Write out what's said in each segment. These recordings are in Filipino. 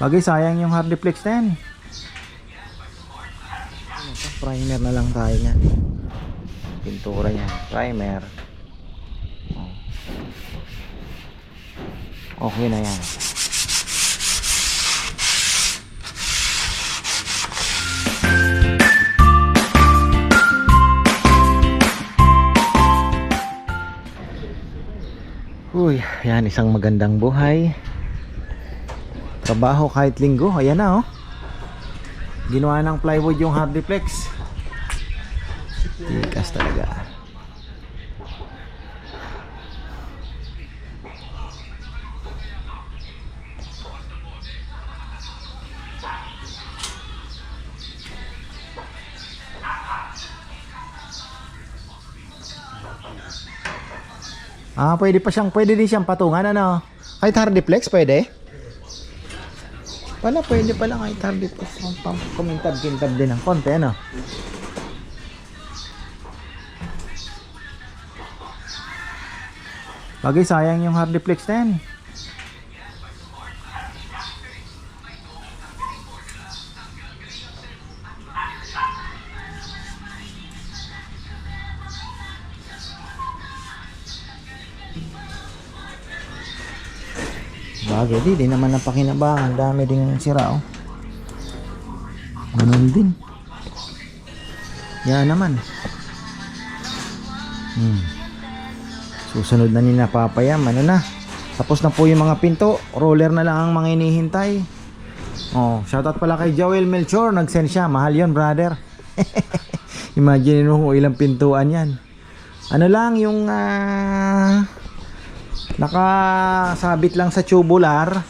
Bagay sayang yung hard deflex na yan. Primer na lang tayo niyan. Pintura niya. Primer. Oh. Okay na yan. Uy, yan isang magandang buhay. Trabaho kahit linggo. Ayan na oh. Ginawa ng plywood yung hard deflex. Tikas talaga. Ah, pwede pa siyang, pwede din siyang patungan, ano? Kahit hard deflex, pwede? Pala, pwede pala kahit hard deflex. Kumintab-kintab din ng konti, ano? Bagay, sayang yung hard deflex na yan. Bagay, di, naman napakinabangan. Dami ding sira, oh. Ganun din. Yan naman. Hmm. Susunod na ni napapayam. Ano na? Tapos na po yung mga pinto. Roller na lang ang mga inihintay. Oh, shoutout pala kay Joel Melchor. Nag-send siya. Mahal yon brother. Imagine mo kung ilang pintuan yan. Ano lang yung ah, nakasabit lang sa tubular.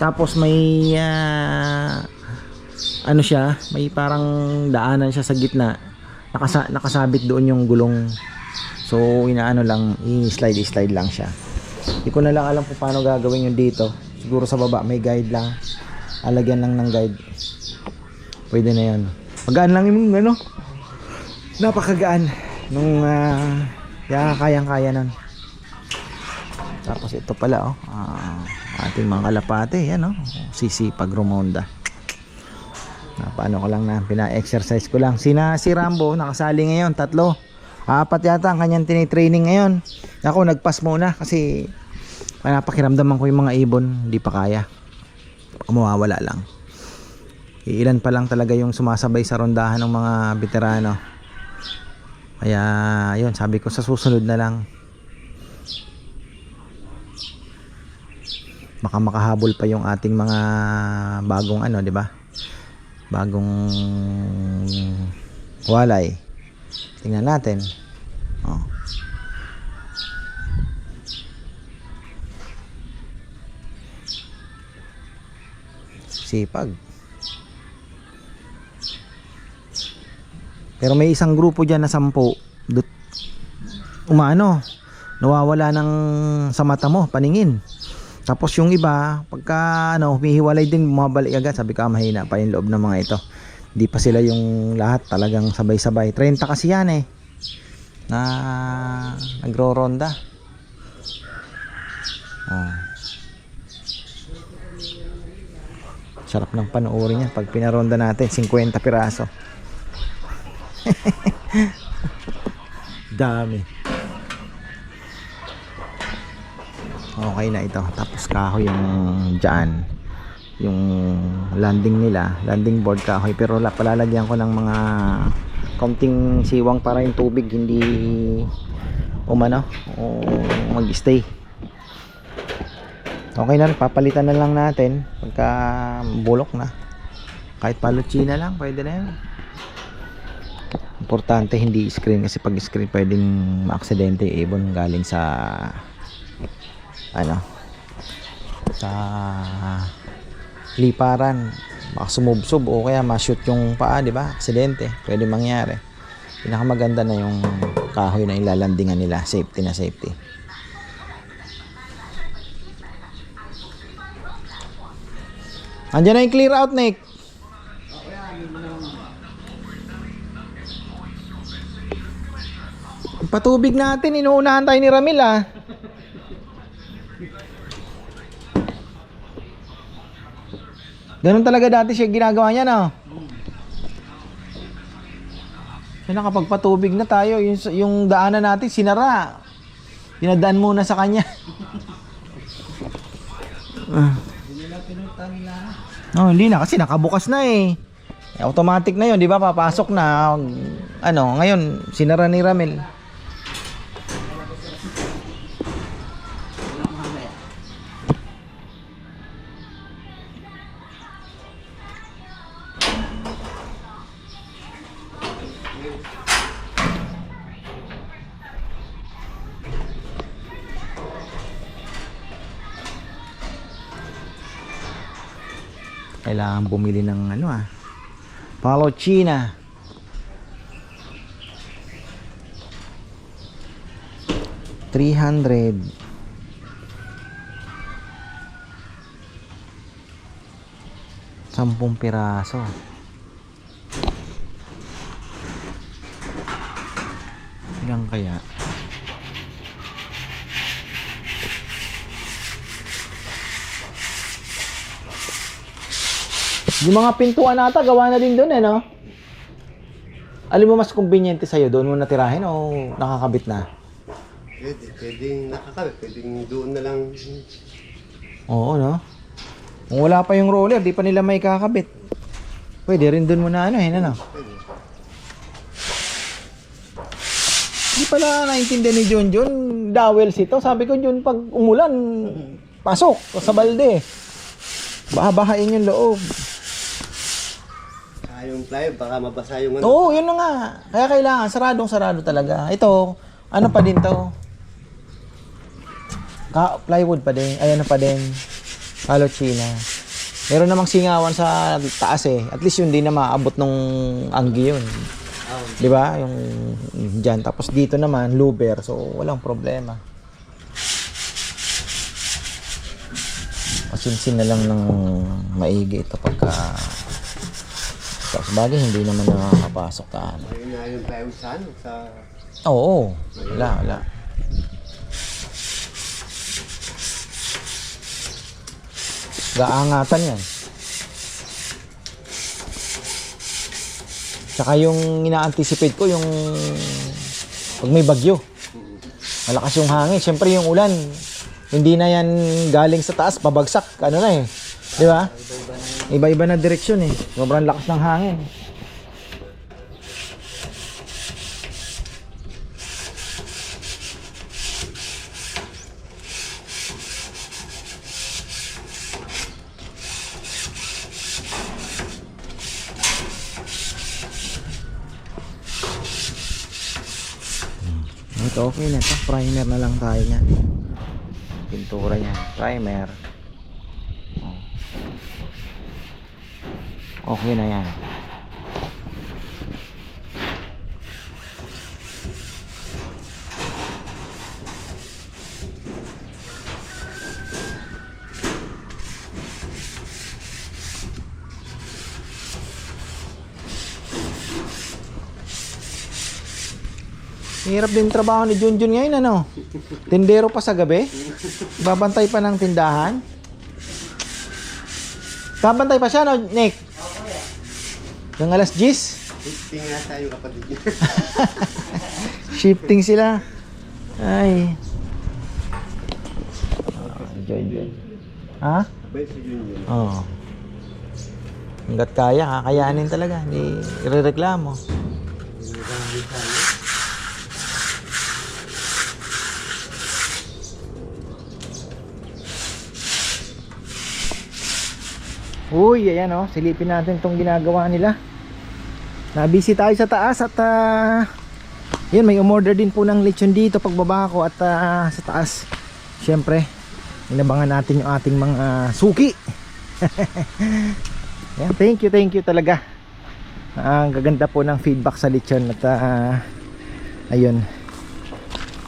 Tapos may ah, ano siya, may parang daanan siya sa gitna. Nakasa nakasabit doon yung gulong. So inaano lang, i-slide i-slide lang siya. Hindi ko na lang alam kung paano gagawin yung dito. Siguro sa baba may guide lang. Alagyan lang ng guide. Pwede na 'yan. Magaan lang yung ano. Napakagaan nung uh, ya kayang-kaya nun. Tapos ito pala oh, ah, ating mga kalapate, yan oh, sisipag rumonda. Na, paano ko lang na pina-exercise ko lang. Sina si Rambo nakasali ngayon, tatlo. Apat yata ang kanyang tinitraining ngayon. Ako nagpas muna kasi napakiramdaman ko yung mga ibon, hindi pa kaya. Kumawawala lang. Iilan pa lang talaga yung sumasabay sa rondahan ng mga veterano. Kaya, yun, sabi ko sa susunod na lang. Baka makahabol pa yung ating mga bagong ano, di ba? Bagong walay. Tingnan natin. Oh. Sipag. Pero may isang grupo dyan na sampu. Dut, umano, nawawala ng sa mata mo, paningin. Tapos yung iba, pagka ano, humihiwalay din, bumabalik agad. Sabi ko, ah, mahina pa yung loob ng mga ito. Hindi pa sila yung lahat talagang sabay-sabay. 30 kasi yan eh. Na nagro-ronda. Oh. Sarap ng panoorin yan pag pinaronda natin 50 piraso. Dami. Okay na ito. Tapos kahoy yung dyan. Yung landing nila. Landing board kahoy. Pero la, palalagyan ko ng mga kaunting siwang para yung tubig hindi umano o mag-stay. Okay na rin. Papalitan na lang natin pagka bulok na. Kahit palutsina lang. Pwede na yan. Importante hindi screen kasi pag screen pwedeng maaksidente ibon galing sa ano? Sa liparan baka sumubsob o kaya ma-shoot yung paa di ba? Aksidente pwede mangyari. Pinakamaganda na yung kahoy na ilalandingan nila safety na safety. Andiyan na yung clear out Nick. Patubig natin, inuunahan tayo ni Ramil ah. Ganun talaga dati siya ginagawa niya, no? Kaya nakapagpatubig na tayo, yung, yung daanan natin, sinara. Pinadaan muna sa kanya. Ah. Oh, hindi na kasi nakabukas na. Eh, Automatic na 'yon, 'di ba? Papasok na ano, ngayon sinara ni Ramel. Kailangan bumili ng ano ah. Palochina. Three hundred. Sampung piraso. Ilang kaya? Yung mga pintuan nata, gawa na din doon eh, no? Alam mo mas conveniente sa'yo, doon mo natirahin o nakakabit na? Pwede, pwedeng nakakabit, pwedeng doon na lang. Oo, no? Kung wala pa yung roller, di pa nila may kakabit. Pwede rin doon mo na ano, eh, ano? Pwede. Di pala naintindihan ni John John, dowels ito. Sabi ko, John, pag umulan, pasok sa balde. Baha-bahain yung loob. Yung plywood, baka mabasa yung ano. Oo, yun na nga. Kaya kailangan, saradong sarado talaga. Ito, ano pa din to? Ka plywood pa din. Ay, ano pa din. Palochina. Meron namang singawan sa taas eh. At least yun din na maabot nung anggi yun. 'Di ba? Yung diyan tapos dito naman luber. So walang problema. Pasinsin na lang ng maigi ito pagka tapos bagay hindi naman nakakapasok ka ano. ayun nga yung plywood sa ano, sa... Oo, wala, wala. Gaangatan yan. Tsaka yung ina-anticipate ko yung pag may bagyo. Malakas yung hangin. Siyempre yung ulan, hindi na yan galing sa taas, pabagsak. Ano na eh. Di ba? Iba-iba na direksyon eh. Sobrang lakas ng hangin. Ito okay na ito. Primer na lang tayo niyan. Pintura niya. Primer. Okay na yan. Hirap din trabaho ni Junjun ngayon ano? Tindero pa sa gabi? Babantay pa ng tindahan? Babantay pa siya no, Nick? Yung alas 10? Lifting nga tayo kapatid niya. Shifting sila. Ay. Ah, enjoy din. Ha? Bay si Jun yun. Oo. Hanggat kaya, kakayanin talaga. Hindi irereklamo. Uy, ayan oh, silipin natin tong ginagawa nila. Nabisi tayo sa taas at ah, yun, may umorder din po ng lechon dito pagbaba ko at ah, sa taas. Siyempre, inabangan natin yung ating mga suki. Yan, thank you, thank you talaga. Ah, Ang gaganda po ng feedback sa lechon at ah, ayun.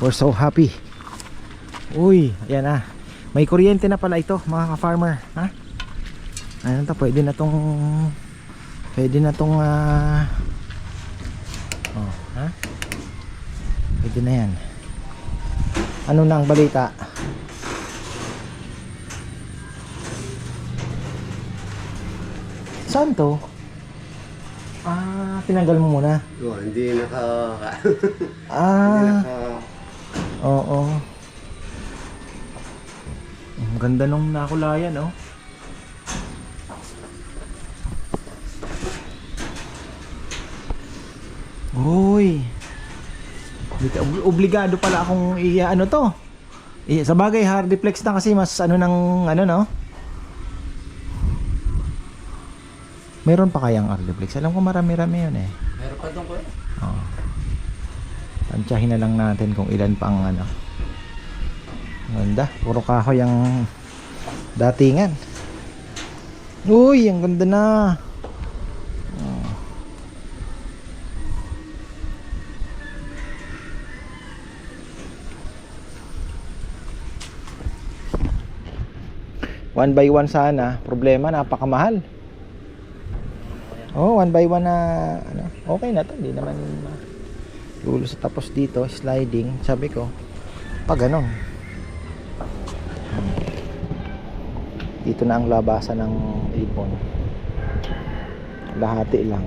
We're so happy. Uy, ayan ah. May kuryente na pala ito, mga ka-farmer, ha? Ano to, pwede na tong pwede na tong ah, oh, ha? Pwede na yan. Ano na ang balita? Saan to? Ah, tinanggal mo muna. Oh, hindi naka... hindi Ah, naka... oo. Ang ganda nung nakulayan, oh. Ob- Obligado pala akong i ano to. I, sa bagay hardiplex na kasi mas ano ng ano no. Meron pa kayang hardiplex? Alam ko marami-rami yun eh. Meron pa doon ko eh. Oo. Tansyahin na lang natin kung ilan pang ano. Ganda. Puro kahoy ang datingan. Uy, ang ganda na. One by one sana. Problema, napakamahal. Oh, one by one na ano, okay na 'to, hindi naman ma- lulo sa tapos dito, sliding, sabi ko. Pag ganun. Dito na ang labasan ng ipon. Lahati lang.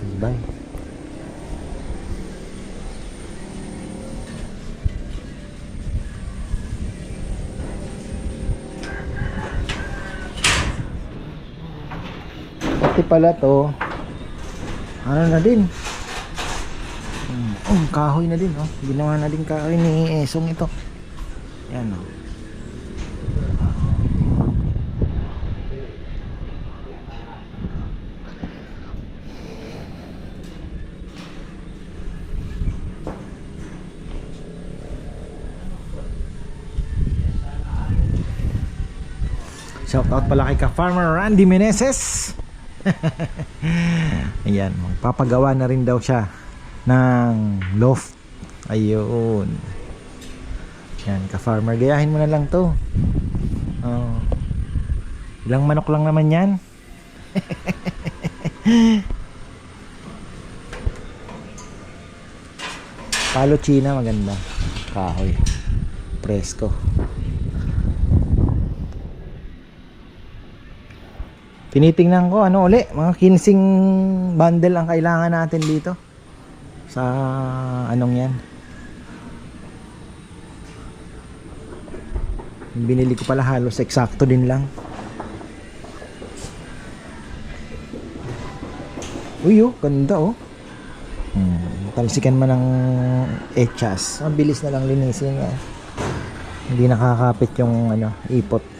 Tibay. Pati pala to, ano na din. Mm, oh, kahoy na din, oh. Ginawa na din kahoy ni Esong ito. Yan, oh. Shout out pala kay ka-farmer Randy Meneses. Ayan, magpapagawa na rin daw siya ng loft. Ayun. Yan, ka-farmer. Gayahin mo na lang to. Oh. Ilang manok lang naman yan. Palo China maganda. Kahoy. Presko. Tinitingnan ko ano uli, mga 15 bundle ang kailangan natin dito. Sa anong yan? Binili ko pala halos eksakto din lang. Uy oh, ganda oh. Hmm, talsikan man ng echas. Mabilis na lang linisin yan. Hindi nakakapit yung ano, ipot.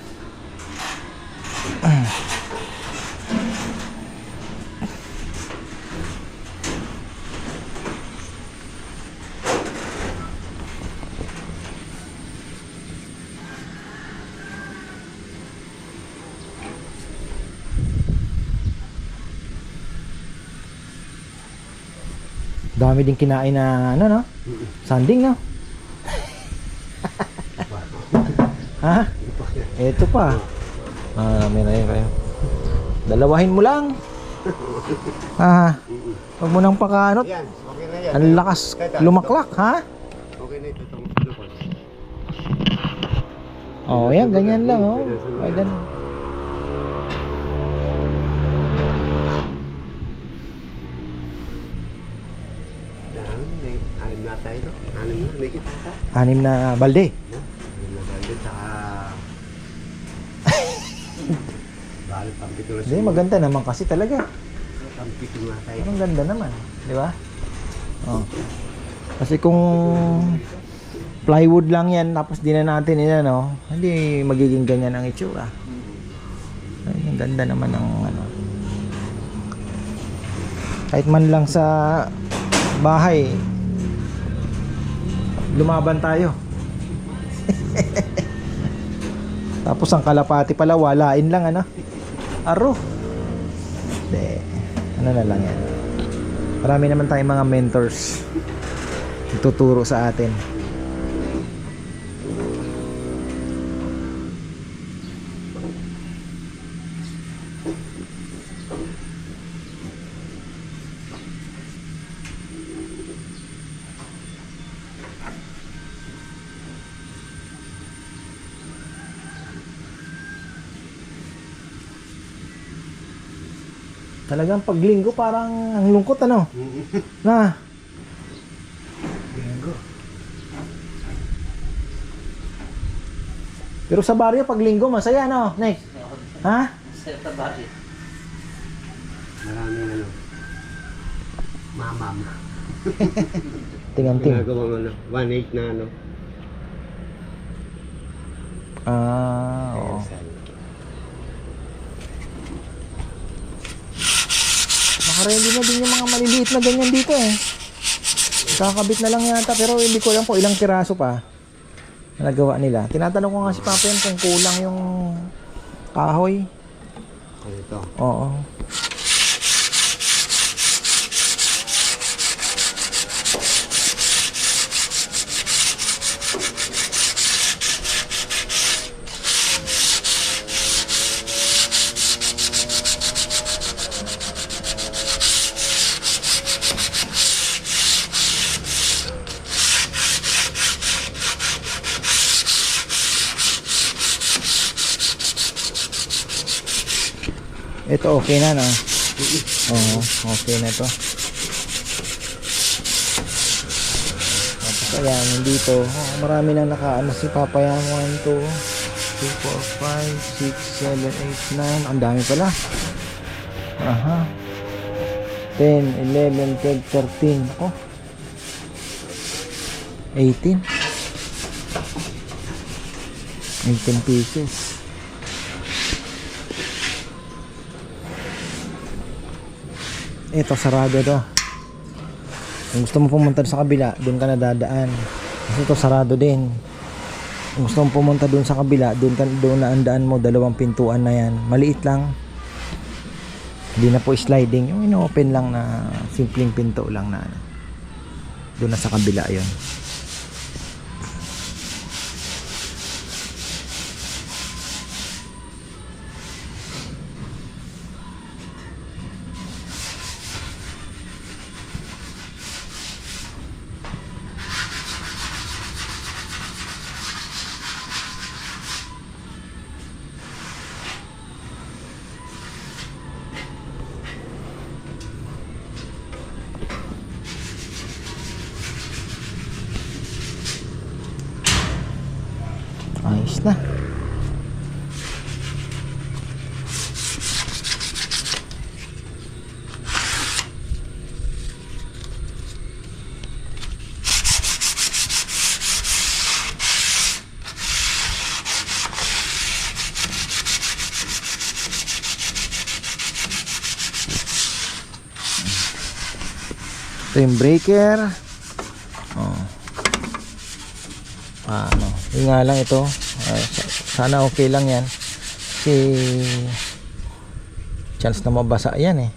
Dami din kinain na ano no? Sanding no? ha? Ito pa. Ah, may na yun kayo. Dalawahin mo lang. Ha? Huwag mo nang pakaanot. Yan, okay na yan. Ang lakas lumaklak, ha? Okay na ito lupon. Oh, yan, ganyan lang, oh. Ay, ganun. Dami, may anim na tayo, no? Anim na, may kita ka. Anim na balde. Anim na bandit, saka... Balik, pampito na Hindi, maganda naman kasi talaga. Pampito na tayo. Ang ganda naman, di ba? Oh. Kasi kung plywood lang yan tapos di na natin yan, no? Hindi magiging ganyan ang itsura. Ay, ang ganda naman ng ano. Kahit man lang sa bahay, lumaban tayo. Tapos ang kalapati pala, walain lang ano. Aro. Hindi. Ano na lang yan. Marami naman tayong mga mentors. Tuturo sa atin. Talagang paglinggo parang ang lungkot ano. Na. Linggo. Pero sa baryo paglinggo masaya no, Nick? Ha? Maraming ano. Mamam. Tinganting. Ginagawang ano. 1.8 na ano. Ah, oo. Nakaready na din yung mga maliliit na ganyan dito eh. Kakabit na lang yata pero hindi ko alam po ilang piraso pa na nagawa nila. Tinatanong ko nga si Papa yan kung kulang yung kahoy. Ito? Oo. Ito okay na no. Oo, okay na to. Tapos ayan, dito, oh, marami nang nakaano si Papa yan. 1, 2, 3, 4, 5, 6, 7, 8, 9. Ang dami pala. Aha. 10, 11, 12, 13. Ako. 18. 18 pieces. Ito, sarado to. Kung gusto mo pumunta sa kabila, doon ka na dadaan. Kasi ito, sarado din. Kung gusto mo pumunta doon sa kabila, doon, ka, doon na ang daan mo, dalawang pintuan na yan. Maliit lang. Hindi na po sliding. Yung ino-open lang na simpleng pinto lang na ano. Doon na sa kabila yon. Ayos na. Ito yung breaker. Oh. Ano, yun nga lang ito. Ah, sa- sana okay lang yan. Kasi chance na mabasa yan eh.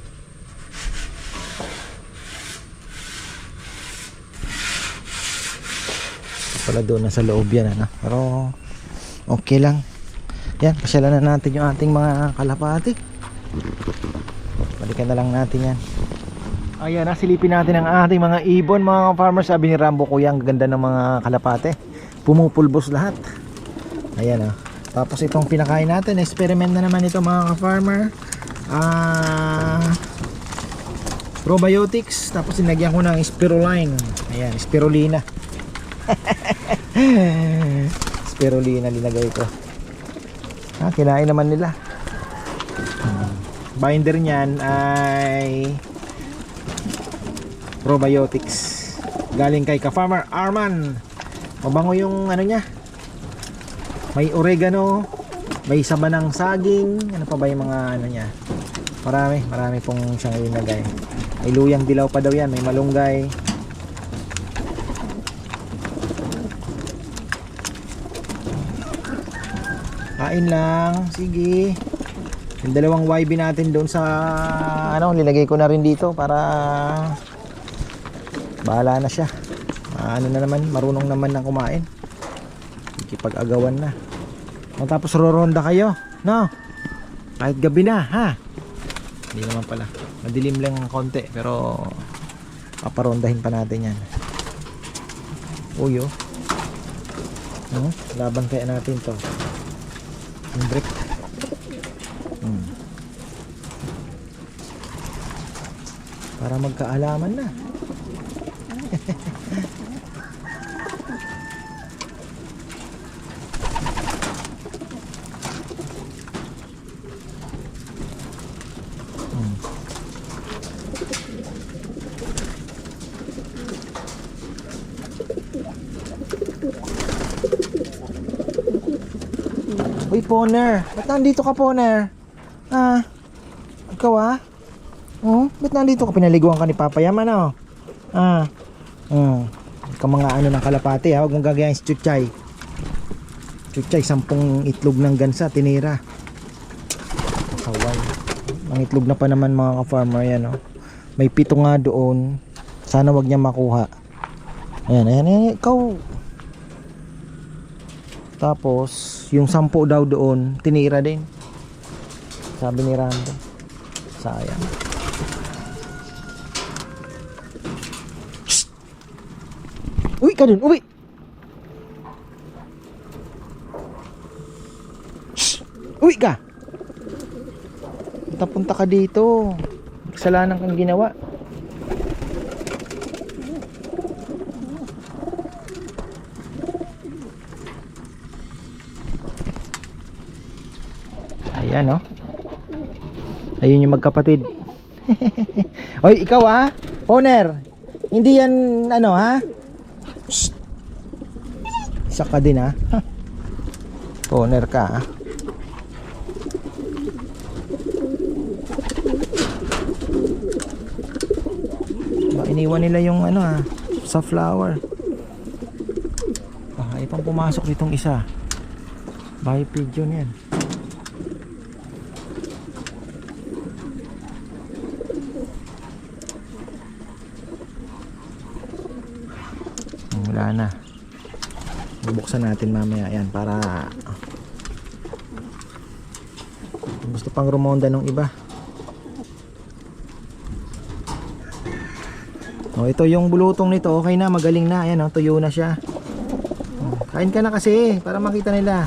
Pala doon na sa loob yan ano. Pero okay lang. Yan, pasyalan na natin yung ating mga kalapati. Balikan na lang natin yan. Ayan, nasilipin natin ang ating mga ibon, mga farmers. Sabi ni Rambo, kuya, ang ganda ng mga kalapate. Pumupulbos lahat. Ayan ah. Tapos itong pinakain natin, experiment na naman ito mga farmer. Ah, probiotics. Tapos sinagyan ko ng spiruline. Ayan, spirulina. spirulina linagay ko. Ah, kinain naman nila. Binder niyan ay probiotics. Galing kay ka-farmer Arman. Mabango yung ano niya. May oregano may saba ng saging. Ano pa ba yung mga ano niya? Marami marami pong siyang ilagay. May luyang dilaw pa daw yan may malunggay. Kain lang sige. Yung dalawang YB natin doon sa ano nilagay ko na rin dito para bahala na siya. Ano na naman marunong naman na kumain. Ikipag-agawan na. O, tapos roronda kayo no? Kahit gabi na ha? Hindi naman pala. Madilim lang ng konti pero paparondahin pa natin yan. Uyo no? laban kaya natin to. Yung brick. Hmm. Para magkaalaman na. Poner. Ba't nandito ka, Poner? Ah, ikaw ah? Oh, ba't nandito ka? Pinaliguan ka ni Papa Yaman, oh. Ah, oh. Ikaw mga ano ng kalapati, ha? Huwag mong gagayahin si Chuchay. Chuchay, sampung itlog ng gansa, tinira. Kawal. Ang itlog na pa naman mga ka-farmer yan, oh. May pito nga doon. Sana wag niya makuha. Ayan, ayan, ayan. Ikaw, tapos, yung sampu daw doon, tinira din. Sabi ni Rando. Sayang. Shh! Uwi ka dun, uwi! Shh! Uwi ka! Punta-punta ka dito. Kasalanan kang ginawa. Ayan, oh. Ayun yung magkapatid. Oy, ikaw ah. Owner. Hindi yan ano ha? Isa ka din ha. Owner ka. Ba, iniwan nila yung ano ah, sa flower. Ah, ay pang pumasok nitong isa. Bahay pigeon yan. Wala na. Bubuksan natin mamaya yan para gusto pang rumonda ng iba. Oh, ito yung bulutong nito, okay na, magaling na. Ayan, oh, tuyo na siya. Kain ka na kasi para makita nila.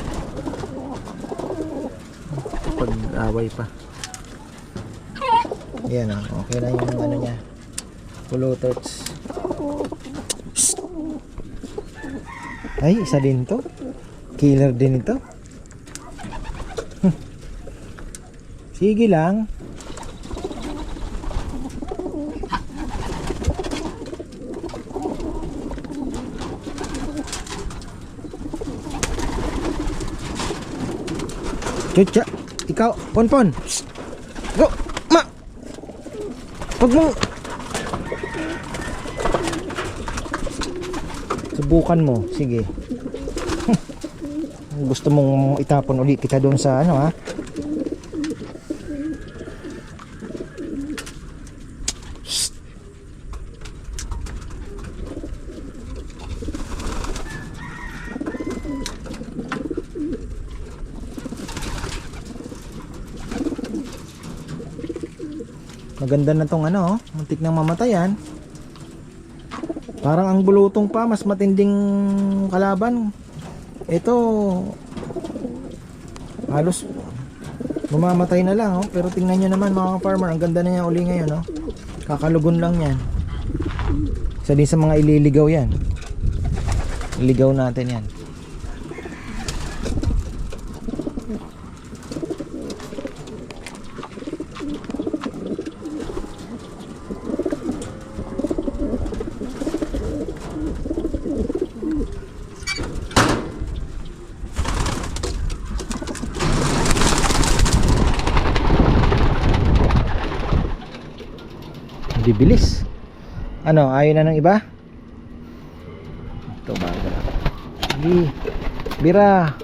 Pag-away pa. Ayan, oh, okay na yung ano niya. Pulutots. Ay, isa din to. Killer din ito. Sige lang. Chucha, ikaw, Ponpon. Go, ma. Huwag mo. Subukan mo, sige. Gusto mong itapon uli kita doon sa ano ha? Maganda na tong ano, oh. muntik nang mamatayan. Parang ang bulutong pa, mas matinding kalaban. Ito, halos mamamatay na lang. Oh. Pero tingnan nyo naman mga farmer, ang ganda na niya uli ngayon. Oh. Kakalugon lang yan. Isa din sa mga ililigaw yan. Iligaw natin yan. Bibilis. Ano, ayaw na ng iba? Ito bago na. Sige. Bira.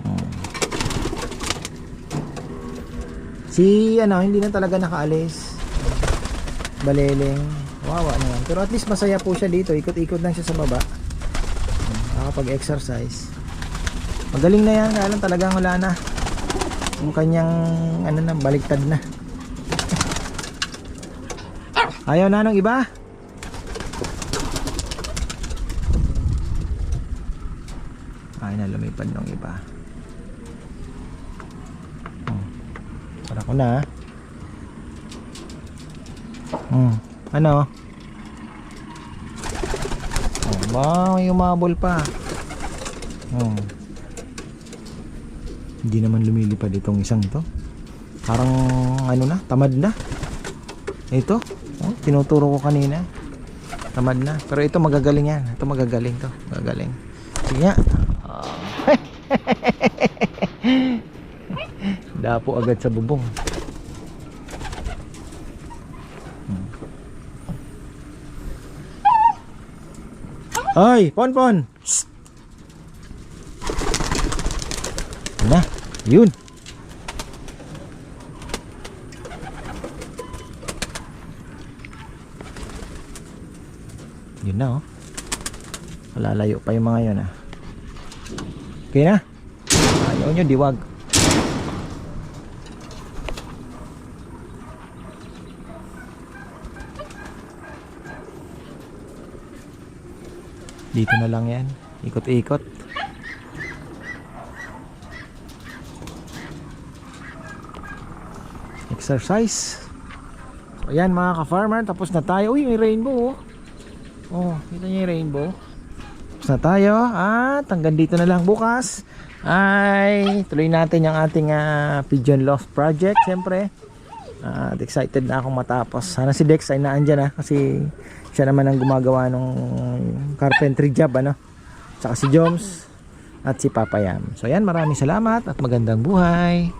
Hmm. Si ano, hindi na talaga nakaalis. Baleleng. Wawa naman. Pero at least masaya po siya dito. Ikot-ikot lang siya sa baba. Nakakapag-exercise. Magaling na yan. Lang talagang wala na. Yung kanyang ano na, baliktad na. Ayaw na nung iba? Ayaw na lumipad nung iba. Oh. Para ko na. Hmm. Ano? Oh, ba, may umabol pa. Oh. Hindi naman lumilipad itong isang ito. Parang ano na, tamad na. Ito, oh, tinuturo ko kanina. Tamad na. Pero ito magagaling yan. Ito magagaling to. Magagaling. Sige nga. Dapo agad sa bubong. Ay, pon pon. Na, yun. Na oh. Malalayo pa yung mga yun ah. Okay na? Ayaw nyo, diwag. Dito na lang yan. Ikot-ikot. Exercise. So, ayan mga ka-farmer. Tapos na tayo. Uy, may rainbow oh. Oh, kita niyo yung rainbow. Tapos na tayo. At hanggang dito na lang bukas. Ay, tuloy natin yung ating ah, Pigeon Loft Project. Siyempre. At excited na akong matapos. Sana si Dex ay naandyan na. Kasi siya naman ang gumagawa ng carpentry job. Ano? Tsaka si Joms. At si Papa Yam. So yan, maraming salamat at magandang buhay.